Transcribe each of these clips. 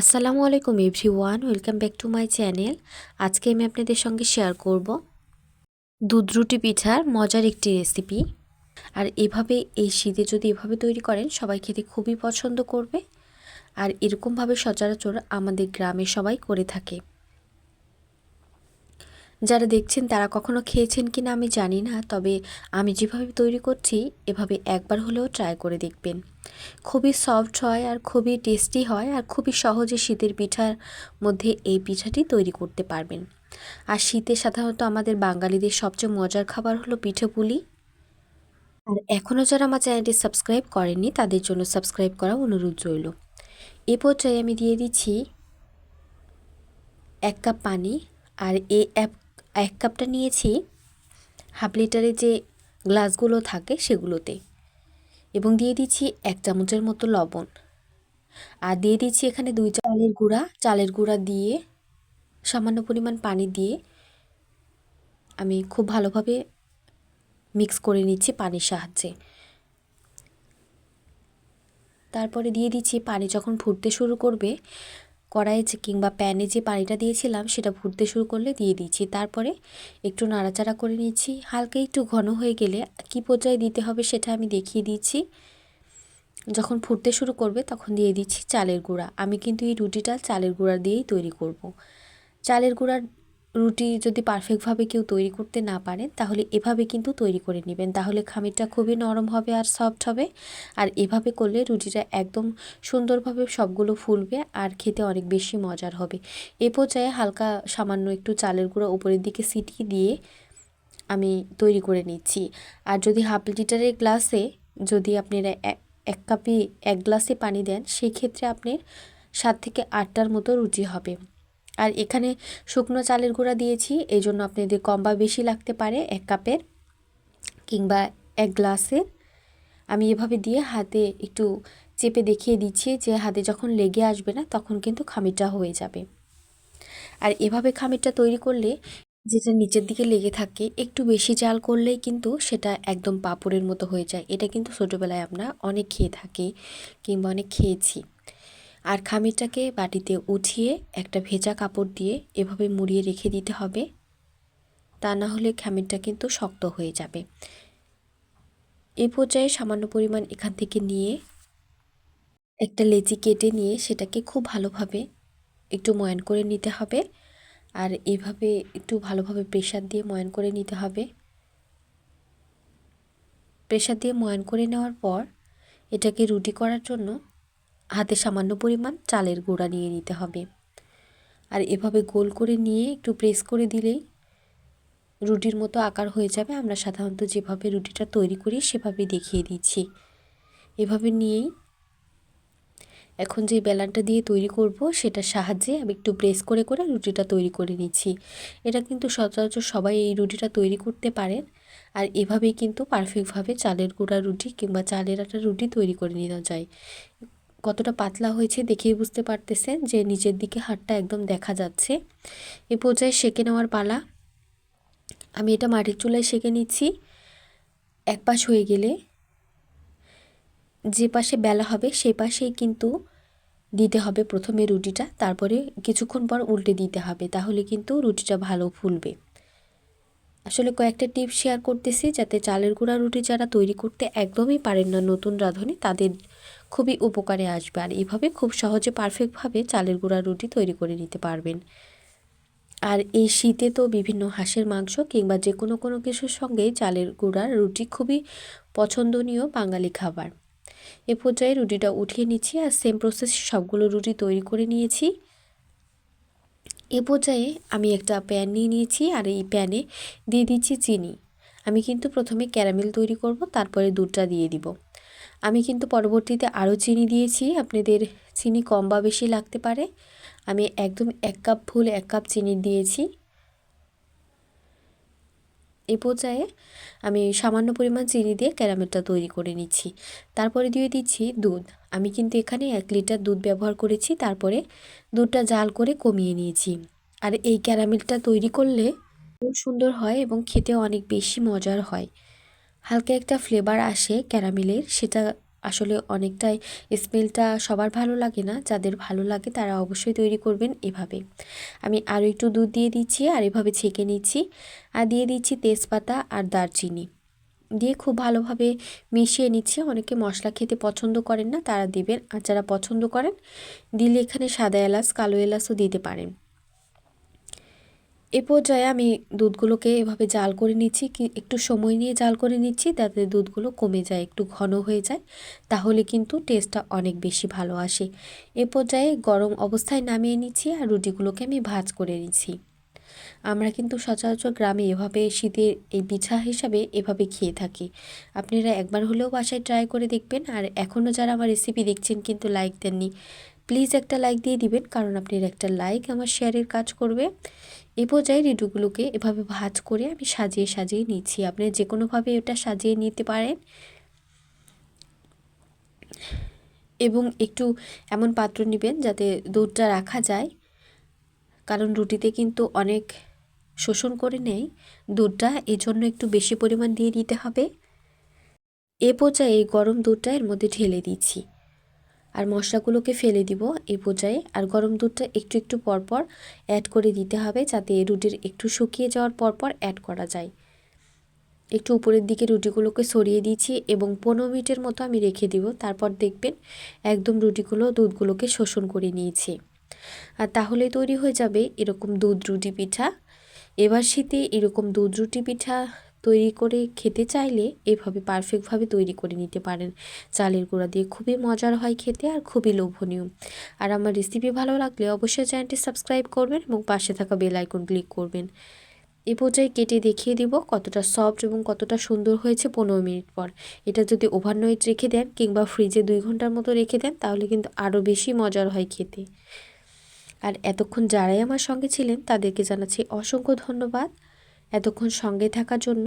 আসসালামু আলাইকুম everyone, welcome back to my channel. আজকে আমি আপনাদের সঙ্গে শেয়ার করব দুধ রুটি পিঠার মজার একটি রেসিপি। আর এভাবে এই শীতে যদি এভাবে তৈরি করেন, সবাই খেতে খুবই পছন্দ করবে। আর এরকমভাবে সচরাচর আমাদের গ্রামে সবাই করে থাকে। যারা দেখছেন তারা কখনো খেয়েছেন কি না আমি জানি না, তবে আমি যেভাবে তৈরি করছি, এভাবে একবার হলেও ট্রাই করে দেখবেন। খুবই সফট হয় আর খুবই টেস্টি হয় আর খুবই সহজে শীতের পিঠার মধ্যে এই পিঠাটি তৈরি করতে পারবেন। আর শীতে সাধারণত আমাদের বাঙালিদের সবচেয়ে মজার খাবার হলো পিঠে পুলি। আর এখনও যারা আমার চ্যানেলটি সাবস্ক্রাইব করেননি, তাদের জন্য সাবস্ক্রাইব করা অনুরোধ রইল। এ পর্যায়ে আমি দিয়ে দিচ্ছি এক কাপ পানি আর এ এক এক কাপটা নিয়েছি হাফ লিটারের যে গ্লাসগুলো থাকে সেগুলোতে এবং দিয়ে দিচ্ছি এক চামচের মতো লবণ। আর দিয়ে দিচ্ছি এখানে দুই চালের গুঁড়া। চালের গুঁড়া দিয়ে সামান্য পরিমাণ পানি দিয়ে আমি খুব ভালোভাবে মিক্স করে নিচ্ছি পানির সাহায্যে। তারপরে দিয়ে দিচ্ছি পানি যখন ফুটতে শুরু করবে কড়াইয়ে যে কিংবা প্যানে যে পানিটা দিয়েছিলাম, সেটা ফুটতে শুরু করলে দিয়ে দিয়েছি। তারপরে একটু নাড়াচাড়া করে নিয়েছি। হালকা একটু ঘন হয়ে গেলে কি পর্যায়ে দিতে হবে সেটা আমি দেখিয়ে দিয়েছি। যখন ফুটতে শুরু করবে তখন দিয়ে দিচ্ছি চালের গুঁড়া। আমি কিন্তু এই রুটিটা চালের গুঁড়া দিয়েই তৈরি করব। চালের গুঁড়ার রুটি যদি পারফেক্টভাবে কেউ তৈরি করতে না পারেন তাহলে এভাবে কিন্তু তৈরি করে নেবেন। তাহলে খামিরটা খুবই নরম হবে আর সফট হবে। আর এভাবে করলে রুটিটা একদম সুন্দরভাবে সবগুলো ফুলবে আর খেতে অনেক বেশি মজার হবে। এ পর্যায়ে হালকা সামান্য একটু চালের গুঁড়ো উপরের দিকে সিটিয়ে দিয়ে আমি তৈরি করে নিচ্ছি। আর যদি হাফ লিটারের গ্লাসে যদি আপনারা এক কাপে এক গ্লাসে পানি দেন সেই ক্ষেত্রে আপনার সাত থেকে আটটার মতো রুটি হবে। আর এখানে শুকনো চালের গুঁড়া দিয়েছি এই জন্য আপনাদের কম বা বেশি লাগতে পারে এক কাপের কিংবা এক গ্লাসের। আমি এভাবে দিয়ে হাতে একটু চেপে দেখিয়ে দিচ্ছি যে হাতে যখন লেগে আসবে না, তখন কিন্তু খামিরটা হয়ে যাবে। আর এভাবে খামিরটা তৈরি করলে যেটা নিচের দিকে লেগে থাকে, একটু বেশি জাল করলেই কিন্তু সেটা একদম পাপড়ের মতো হয়ে যায়। এটা কিন্তু ছোটোবেলায় আমরা অনেক খেয়ে থাকি কিংবা অনেক খেয়েছি। আর খামিরটাকে বাটিতে উঠিয়ে একটা ভেজা কাপড় দিয়ে এভাবে মুড়িয়ে রেখে দিতে হবে। তা না হলে খামিরটা কিন্তু শক্ত হয়ে যাবে। এ পর্যায়ে সামান্য পরিমাণ এখান থেকে নিয়ে একটা লেচি কেটে নিয়ে সেটাকে খুব ভালোভাবে একটু ময়ান করে নিতে হবে। আর এভাবে একটু ভালোভাবে প্রেশার দিয়ে ময়ান করে নিতে হবে। প্রেশার দিয়ে ময়ান করে নেওয়ার পর এটাকে রুটি করার জন্য হাতে সামান্য পরিমাণ চালের গুঁড়া নিয়ে নিতে হবে। আর এভাবে গোল করে নিয়ে একটু প্রেস করে দিলেই রুটির মতো আকার হয়ে যাবে। আমরা সাধারণত যেভাবে রুটিটা তৈরি করি সেভাবে দেখিয়ে দিচ্ছি। এভাবে নিয়েই এখন যে বেলানটা দিয়ে তৈরি করব সেটার সাহায্যে আমি একটু প্রেস করে করে রুটিটা তৈরি করে নিচ্ছি। এটা কিন্তু সচরাচর সবাই এই রুটিটা তৈরি করতে পারেন। আর এভাবেই কিন্তু পারফেক্টভাবে চালের গুঁড়া রুটি কিংবা চালের আটা রুটি তৈরি করে নেওয়া যায়। কতটা পাতলা হয়েছে দেখেই বুঝতে পারতেছেন যে নিচের দিকে হাটটা একদম দেখা যাচ্ছে। এ পর্যায়ে সেঁকে নেওয়ার পালা। আমি এটা মাটির চুলায় সেঁকে নিচ্ছি। এক পাশ হয়ে গেলে যে পাশে বেলা হবে সেই পাশেই কিন্তু দিতে হবে প্রথমে রুটিটা, তারপরে কিছুক্ষণ পর উল্টে দিতে হবে, তাহলে কিন্তু রুটিটা ভালো ফুলবে। আসলে কয়েকটা টিপ শেয়ার করতেছি যাতে চালের গুঁড়া রুটি যারা তৈরি করতে একদমই পারেন না নতুন রাঁধুনি, তাদের খুবই উপকারে আসবে। আর এভাবে খুব সহজে পারফেক্টভাবে চালের গুঁড়া রুটি তৈরি করে নিতে পারবেন। আর এই শীতে তো বিভিন্ন হাঁসের মাংস কিংবা যে কোনো কোনো কিছুর সঙ্গে চালের গুঁড়ার রুটি খুবই পছন্দনীয় বাঙালি খাবার। এ পর্যায়ে রুটিটা উঠিয়ে নিচ্ছি আর সেম প্রসেস সবগুলো রুটি তৈরি করে নিয়েছি। এ পর্যায়ে আমি একটা প্যান নিয়ে নিয়েছি আর এই প্যানে দিয়ে দিচ্ছি চিনি। আমি কিন্তু প্রথমে ক্যারামেল তৈরি করব, তারপরে দুধটা দিয়ে দিব। আমি কিন্তু পরবর্তীতে আরও চিনি দিয়েছি, আপনাদের চিনি কম বা বেশি লাগতে পারে। আমি একদম এক কাপ ফুল, এক কাপ চিনি দিয়েছি। এ পর্যায়ে আমি সামান্য পরিমাণ চিনি দিয়ে ক্যারামেলটা তৈরি করে নিচ্ছি। তারপরে দিয়ে দিচ্ছি দুধ। আমি কিন্তু এখানে এক লিটার দুধ ব্যবহার করেছি, তারপরে দুধটা জাল করে কমিয়ে নিয়েছি। আর এই ক্যারামেলটা তৈরি করলে খুব সুন্দর হয় এবং খেতে অনেক বেশি মজার হয়। হালকা একটা ফ্লেভার আসে ক্যারামেলের সেটা আসলে অনেকটাই স্মেলটা সবার ভালো লাগে না, যাদের ভালো লাগে তারা অবশ্যই তৈরি করবেন এভাবে। আমি আরও একটু দুধ দিয়ে দিচ্ছি আর এভাবে ছেঁকে নিচ্ছি। আর দিয়ে দিচ্ছি তেজপাতা আর দারচিনি। দিয়ে খুব ভালোভাবে মিশিয়ে নিচ্ছি। অনেকে মশলা খেতে পছন্দ করেন না, তারা দিবেন। আর যারা পছন্দ করেন, দিলে এখানে সাদা এলাচ, কালো এলাচও দিতে পারেন। এ পর্যায়ে আমি দুধগুলোকে এভাবে জাল করে নিচ্ছি, কি একটু সময় নিয়ে জাল করে নিচ্ছি যাতে দুধগুলো কমে যায়, একটু ঘন হয়ে যায়, তাহলে কিন্তু টেস্টটা অনেক বেশি ভালো আসে। এ পর্যায়ে গরম অবস্থায় নামিয়ে নিচ্ছি আর রুটিগুলোকে আমি ভাজ করে নিচ্ছি। আমরা কিন্তু সচরাচর গ্রামে এভাবে শীতের এই পিঠা হিসাবে এভাবে খেয়ে থাকি। আপনারা একবার হলেও বাসায় ট্রাই করে দেখবেন। আর এখনও যারা আমার রেসিপি দেখছেন কিন্তু লাইক দেননি প্লিজ একটা লাইক দিয়ে দিবেন, কারণ আপনার একটা লাইক আমার শেয়ারের কাজ করবে। এ পর্যায়ে রিডুগুলোকে এভাবে ভাজ করে আমি সাজিয়ে সাজিয়ে নিচ্ছি। আপনি যে কোনোভাবে এটা সাজিয়ে নিতে পারেন। এবং একটু এমন পাত্র নেবেন যাতে দুধটা রাখা যায়। কারণ রুটিতে কিন্তু অনেক শোষণ করে নেয়। দুধটা এই জন্য একটু বেশি পরিমাণ দিয়ে দিতে হবে। এ পর্যায়ে গরম দুধটা এর মধ্যে ঢেলে দিচ্ছি। আর মশলাগুলোকে ফেলে দিব এই পর্যায়ে। আর গরম দুধটা একটু একটু পরপর অ্যাড করে দিতে হবে যাতে রুটির একটু শুকিয়ে যাওয়ার পরপর অ্যাড করা যায়। একটু উপরের দিকে রুটিগুলোকে সরিয়ে দিয়েছি এবং পনেরো মিনিটের মতো আমি রেখে দিব। তারপর দেখবেন একদম রুটিগুলো দুধগুলোকে শোষণ করে নিয়েছে। আর তাহলে তৈরি হয়ে যাবে এরকম দুধ রুটি পিঠা। এবার শীতে এরকম দুধ রুটি পিঠা তৈরি করে খেতে চাইলে এভাবে পারফেক্টভাবে তৈরি করে নিতে পারেন। চালের গুঁড়া দিয়ে খুবই মজার হয় খেতে আর খুবই লোভনীয়। আর আমার রেসিপি ভালো লাগলে অবশ্যই চ্যানেলটি সাবস্ক্রাইব করবেন এবং পাশে থাকা বেল আইকন ক্লিক করবেন। এ পর্যায়ে কেটে দেখিয়ে দিব কতটা সফট এবং কতটা সুন্দর হয়েছে পনেরো মিনিট পর। এটা যদি ওভারনাইট রেখে দেন কিংবা ফ্রিজে দুই ঘণ্টার মতো রেখে দেন তাহলে কিন্তু আরও বেশি মজার হয় খেতে। আর এতক্ষণ যারাই আমার সঙ্গে ছিলেন তাদেরকে জানাচ্ছি অসংখ্য ধন্যবাদ। এতক্ষণ সঙ্গে থাকার জন্য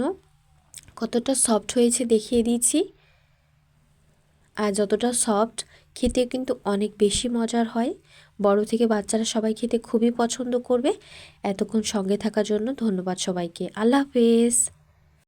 কতটা সফট হয়েছে দেখিয়ে দিয়েছি আর যতটা সফট খেতে কিন্তু অনেক বেশি মজার হয়। বড় থেকে বাচ্চারা সবাই খেতে খুবই পছন্দ করবে। এতক্ষণ সঙ্গে থাকার জন্য ধন্যবাদ সবাইকে। আল্লাহ হাফেজ।